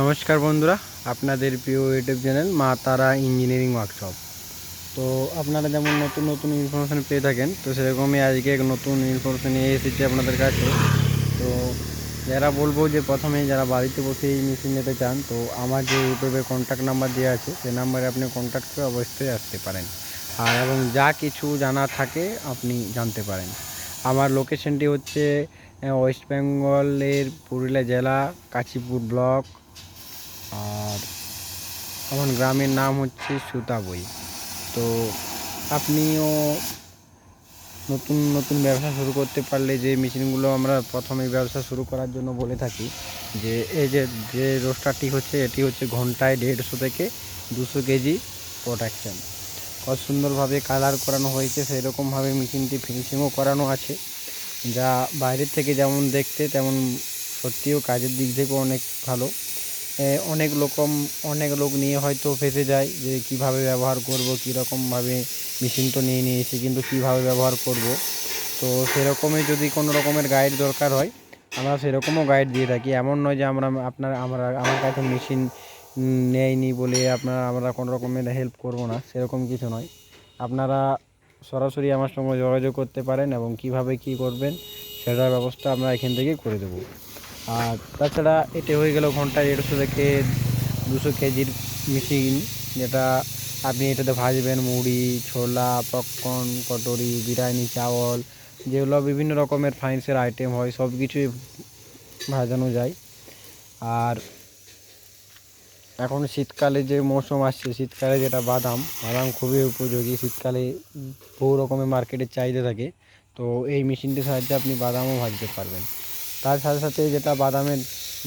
নমস্কার বন্ধুরা, আপনাদের প্রিয় ইউটিউব চ্যানেল মা তারা ইঞ্জিনিয়ারিং ওয়ার্কশপ তো আপনারা যেমন নতুন নতুন ইনফরমেশান পেয়ে থাকেন, তো সেরকমই আজকে এক নতুন ইনফরমেশান নিয়ে এসেছি আপনাদের কাছে। তো যারা বলব যে প্রথমে যারা বাড়িতে বসে এই মেশিন নিতে চান, তো আমার যে ইউটিউবে কন্ট্যাক্ট নাম্বার দেওয়া আছে, সে নাম্বারে আপনি কন্ট্যাক্ট করে অবশ্যই আসতে পারেন। আর এবং যা কিছু জানা থাকে আপনি জানতে পারেন। আমার লোকেশনটি হচ্ছে ওয়েস্ট বেঙ্গলের পুরুলিয়া জেলা, কাশীপুর ব্লক। আর আমার গ্রামের নাম হচ্ছে সুতাবই। তো আপনিও নতুন নতুন ব্যবসা শুরু করতে পারলে যে মেশিনগুলো আমরা প্রথমে ব্যবসা শুরু করার জন্য বলে থাকি, যে এই যে যে রোস্টারটি হচ্ছে, এটি হচ্ছে ঘন্টায় দেড়শো থেকে দুশো কেজি প্রোডাকশান। কত সুন্দরভাবে কালার করানো হয়েছে সেই রকমভাবে মেশিনটি ফিনিশিংও করানো আছে। যা বাইরের থেকে যেমন দেখতে, তেমন সত্যিও কাজের দিক থেকেও অনেক ভালো। অনেক রকম অনেক লোক নিয়ে হয়তো ফেসে যায় যে কীভাবে ব্যবহার করব, কীরকমভাবে মেশিন তো নিয়ে নিয়েছি, কিন্তু কীভাবে ব্যবহার করব। তো সেরকমই যদি কোনো রকমের গাইড দরকার হয়, আমরা সেরকমও গাইড দিয়ে থাকি। এমন নয় যে আমরা, আপনার, আমরা, আমার কাছে মেশিন নেয়নি বলে আপনারা, আমরা কোনো রকমের হেল্প করব না, সেরকম কিছু নয়। আপনারা সরাসরি আমার সঙ্গে যোগাযোগ করতে পারেন এবং কীভাবে কি করবেন, সেটার ব্যবস্থা আমরা এখান থেকে করে দেবো। আর তাছাড়া এটা হয়ে গেল ঘন্টায় দেড়শো থেকে দুশো কেজির মেশিন যেটা আপনি এটাতে ভাজবেন, মুড়ি, ছোলা পপকর্ন কটরি, বিরিয়ানি চাওয়াল যেগুলো বিভিন্ন রকমের ফাইন্সের আইটেম হয়, সব কিছুই ভাজানো যায়। আর এখন শীতকালে যে মৌসুম আসছে, শীতকালে যেটা বাদাম বাদাম খুবই উপযোগী। শীতকালে বহু রকমের মার্কেটের চাহিদা থাকে। তো এই মেশিনটির সাহায্যে আপনি বাদামও ভাজতে পারবেন। তার সাথে সাথে যেটা বাদামের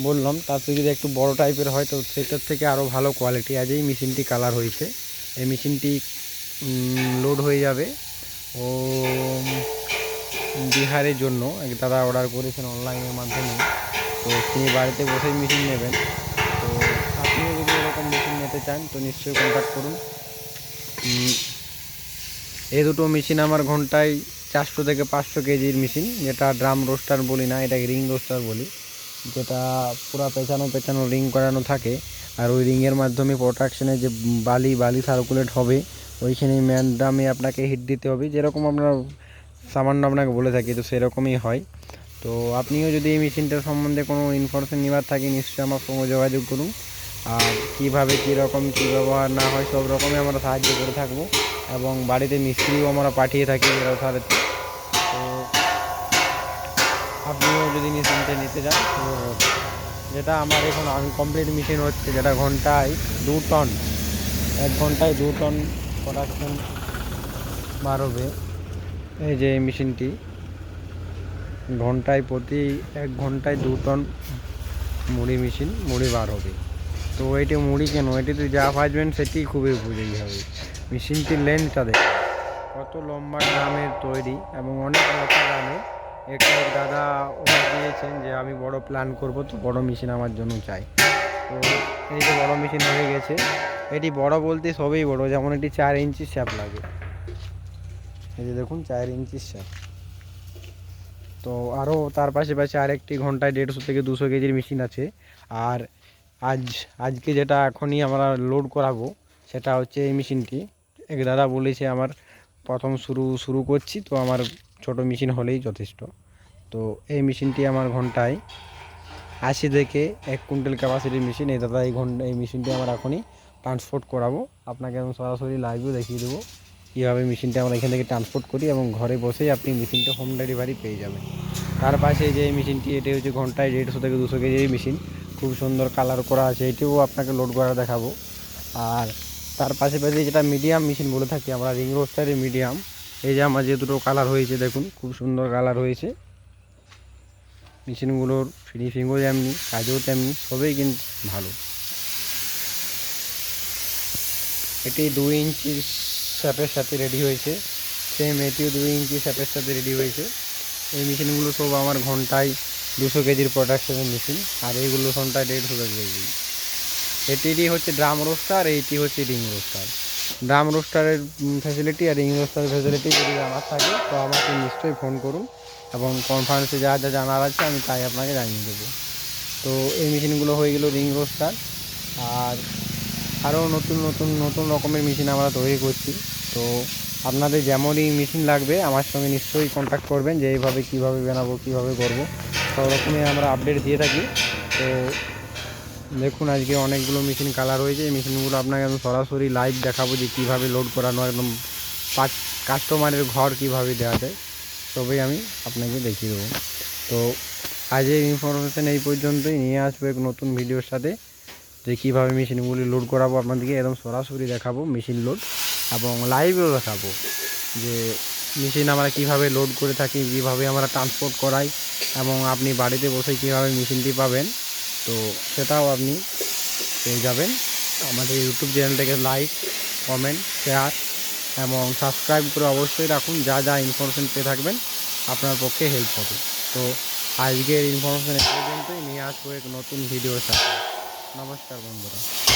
বললাম থেকে যদি একটু বড় টাইপের হয়, তো সেটার থেকে আরও ভালো কোয়ালিটি আজ এই মেশিনটি কালার হয়েছে। এই মেশিনটি লোড হয়ে যাবে। ও বিহারের জন্য। দাদা অর্ডার করেছেন অনলাইনের মাধ্যমে। তো তিনি বাড়িতে বসেই মেশিন নেবেন। তো আপনিও যদি এরকম মেশিন নিতে চান, তো নিশ্চয়ই কন্ট্যাক্ট করুন। এই দুটো মেশিন আমার ঘন্টায় চারশো থেকে পাঁচশো কেজির মেশিন, যেটা ড্রাম রোস্টার বলি না, এটাকে রিং রোস্টার বলি, যেটা পুরা পেঁচানো পেঁচানো রিং করানো থাকে। আর ওই রিংয়ের মাধ্যমে প্রোডাকশনে যে বালি বালি সার্কুলেট হবে, ওইখানে ম্যান ড্রামে আপনাকে হিট দিতে হবে, যেরকম আমরা সামান্য আপনাকে বলে থাকি, তো সেরকমই হয়। তো আপনিও যদি এই মেশিনটার সম্বন্ধে কোনো ইনফরমেশন নেওয়ার থাকে, নিশ্চয়ই আমার সঙ্গে যোগাযোগ করুন। আর কীভাবে কীরকম কী ব্যবহার না হয়, সব রকমই আমরা সাহায্য করে থাকব। এবং বাড়িতে মিস্ত্রিও আমরা পাঠিয়ে থাকি সারাতে তো আপনিও যদি মেশিনটা নিতে চান তো যেটা আমার এখন আমি কমপ্লিট মেশিন হচ্ছে যেটা ঘন্টায় দু টন এক ঘন্টায় দু টন প্রোডাকশন বার হবে এই যে এই মেশিনটি ঘন্টায় প্রতি এক ঘন্টায় দু টন মুড়ি মেশিন মুড়ি বার হবে। তো এটি মুড়ি কেন? এটিতে যা ভাজবেন সেটি খুবই উপযোগী হবে। মেশিনটির লেন্থটা দেখুন। কত লম্বা গ্রামের তৈরি এবং অনেক মোটা গ্রামে একটা দাদা অর্ডার দিয়েছেন যে আমি বড় প্ল্যান করব, তো বড় মেশিন আমার জন্য চাই। তো এই যে বড় মেশিন হয়ে গেছে। এটি বড় বলতে সবই বড়, যেমন এটি চার ইঞ্চি শ্যাপ লাগে। এই যে দেখুন, চার ইঞ্চির শ্যাপ তো আরও তার পাশে পাশে আরেকটি ঘন্টায় দেড়শো থেকে দুশো কেজির মেশিন আছে। আর আজ, আজকে যেটা এখনই আমরা লোড করাবো, সেটা হচ্ছে এই মেশিনটি। এক দাদা বলেছে আমার প্রথম শুরু শুরু করছি, তো আমার ছোট মেশিন হলেই যথেষ্ট। তো এই মেশিনটি আমার ঘন্টায় আশি থেকে এক কুইন্টাল ক্যাপাসিটির মেশিন এই দাদা এই ঘণ্টা এই মেশিনটি আমরা এখনই ট্রান্সপোর্ট করাবো। আপনাকে আমি সরাসরি লাইভেও দেখিয়ে দেবো কীভাবে মেশিনটা আমরা এখান থেকে ট্রান্সপোর্ট করি এবং ঘরে বসেই আপনি মেশিনটা হোম ডেলিভারি পেয়ে যাবেন। তার পাশে যে মেশিনটি, এটি হচ্ছে ঘন্টায় দেড়শো থেকে দুশো কেজির মেশিন খুব সুন্দর কালার করা আছে, এটিও আপনাকে লোড করা দেখাবো। আর তার পাশে পাশে যেটা মিডিয়াম মেশিন বলে থাকি আমরা রিং রোস্টারের মিডিয়াম এই যে আমার যে দুটো কালার হয়েছে, দেখুন, খুব সুন্দর কালার হয়েছে। মেশিনগুলোর ফিনিশিংও যেমনি কাজও তেমনি, সবই কিন্তু ভালো। এটি দুই ইঞ্চির স্যাপের সাথে রেডি হয়েছে। সেম এটিও দুই ইঞ্চি স্যাপের সাথে রেডি হয়েছে। এই মেশিনগুলো সব আমার ঘন্টায় দুশো কেজির প্রোডাকশনের মেশিন আর এইগুলো ঘন্টায় দেড়শো কেজি এটিরই হচ্ছে ড্রাম রোস্টার এইটি হচ্ছে রিং রোস্টার ড্রাম রোস্টারের ফ্যাসিলিটি আর রিং রোস্টারের ফ্যাসিলিটি যদি আমার থাকে, তো আমাকে নিশ্চয়ই ফোন করুন এবং কনফারেন্সে যা যা জানার আছে আমি তাই আপনাকে জানিয়ে দেবো। তো এই মেশিনগুলো হয়ে গেল রিং রোস্টার আর আরও নতুন নতুন নতুন রকমের মেশিন আমরা তৈরি করছি। তো আপনাদের যেমনই মেশিন লাগবে, আমার সঙ্গে নিশ্চয়ই কন্ট্যাক্ট করবেন যে এইভাবে, কীভাবে বানাবো, কীভাবে করব। সব রকমের আমরা আপডেট দিয়ে থাকি। তো দেখুন, আজকে অনেকগুলো মেশিন কালার হয়েছে। এই মেশিনগুলো আপনাকে আমি সরাসরি লাইভ দেখাবো যে কীভাবে লোড করানো, একদম পাঁচ কাস্টমারের ঘর কীভাবে দেওয়া যায়। তবেই আমি আপনাকে দেখিয়ে দেবো। তো আজের ইনফরমেশান এই পর্যন্তই। নিয়ে আসব এক নতুন ভিডিওর সাথে। যে কীভাবে মেশিনগুলি লোড করাবো আপনাদেরকে, একদম সরাসরি দেখাবো মেশিন লোড এবং লাইভেও দেখাবো যে মেশিন আমরা কীভাবে লোড করে থাকি, কীভাবে আমরা ট্রান্সপোর্ট করাই এবং আপনি বাড়িতে বসে কীভাবে মেশিনটি পাবেন। তো সেটাও আপনি পেয়ে যাবেন। আমাদের ইউটিউব চ্যানেলটাকে লাইক কমেন্ট শেয়ার এবং সাবস্ক্রাইব করে অবশ্যই রাখুন। যা যা ইনফরমেশন পেয়ে থাকবেন, আপনার পক্ষে হেল্প হবে। তো আজকের ইনফরমেশন পর্যন্তই। নিয়ে আসব এক নতুন ভিডিওর সাথে। নমস্কার বন্ধুরা।